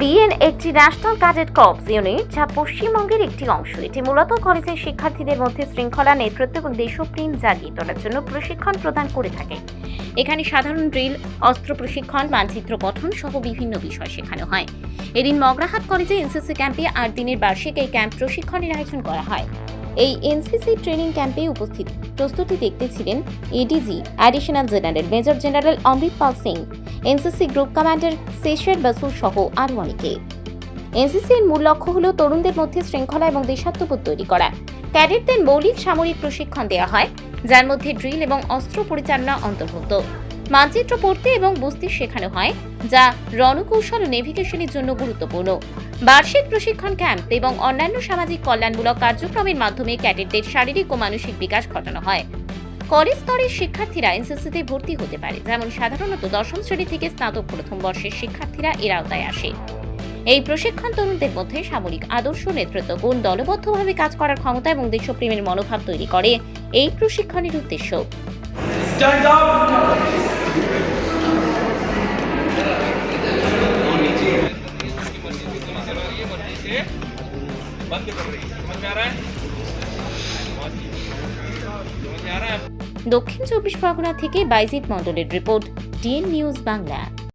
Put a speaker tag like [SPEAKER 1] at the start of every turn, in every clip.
[SPEAKER 1] BN একটি national cadet corps unit যা পশ্চিমবঙ্গের একটি অংশ। এটি মূলত কলেজের শিক্ষার্থীদের মধ্যে শৃঙ্খলা, নেতৃত্ব এবং দেশপ্রেম জাগিয়ে তোলার জন্য প্রশিক্ষণ প্রদান করে থাকে। এখানে সাধারণ ড্রিল, অস্ত্র প্রশিক্ষণ, মানচিত্র গঠন সহ বিভিন্ন বিষয় শেখানো হয়। এদিন মগরাহাট কলেজে এনসিসি ক্যাম্পে আট দিনের বার্ষিক এই ক্যাম্প প্রশিক্ষণের আয়োজন করা হয়। এই এনসিসি ট্রেনিং ক্যাম্পে উপস্থিত। প্রস্তুতি দেখতে ছিলেন ADG additional general major general Amrit Pal Singh NCC group commander শেষের বাসুর সহ আরও অনেকে। এনসিসি এর মূল লক্ষ্য হল তরুণদের মধ্যে শৃঙ্খলা এবং দেশাত্মবোধ তৈরি করা। ক্যাডেটদের মৌলিক সামরিক প্রশিক্ষণ দেওয়া হয়, যার মধ্যে ড্রিল এবং অস্ত্র পরিচালনা অন্তর্ভুক্ত। মানচিত্র পড়তে এবং বুঝতে শেখানো হয়, যা রণকৌশল ও নেভিগেশনের জন্য গুরুত্বপূর্ণ। বার্ষিক প্রশিক্ষণ ক্যাম্প এবং অন্যান্য সামাজিক কল্যাণমূলক কার্যক্রমের মাধ্যমে ক্যাডেটদের শারীরিক ও মানসিক বিকাশ ঘটানো হয়। কলেজ স্তরের শিক্ষার্থীরা এনসিসিতে ভর্তি হতে পারে, যেমন সাধারণত দশম শ্রেণি থেকে স্নাতক প্রথম বর্ষের শিক্ষার্থীরা এর আওতায় আসে। এই প্রশিক্ষণ তরুণদের মধ্যে সামরিক আদর্শ, নেতৃত্ব, গুণ, দলবদ্ধভাবে কাজ করার ক্ষমতা এবং দেশপ্রেমের মনোভাব তৈরি করে, এই প্রশিক্ষণের উদ্দেশ্য। দক্ষিণ চব্বিশ পরগনা থেকে বাইজিৎ মন্ডলের রিপোর্ট ডিএন নিউজ বাংলা।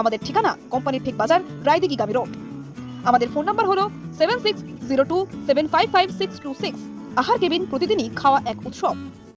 [SPEAKER 2] আমাদের ঠিকানা কোম্পানির ঠিক বাজার রায়দিঘি গামী রোড। আমাদের ফোন নাম্বার হলো seven six zero two seven five five six two six. Ahar cabin প্রতিদিনই খাওয়া এক উৎসব।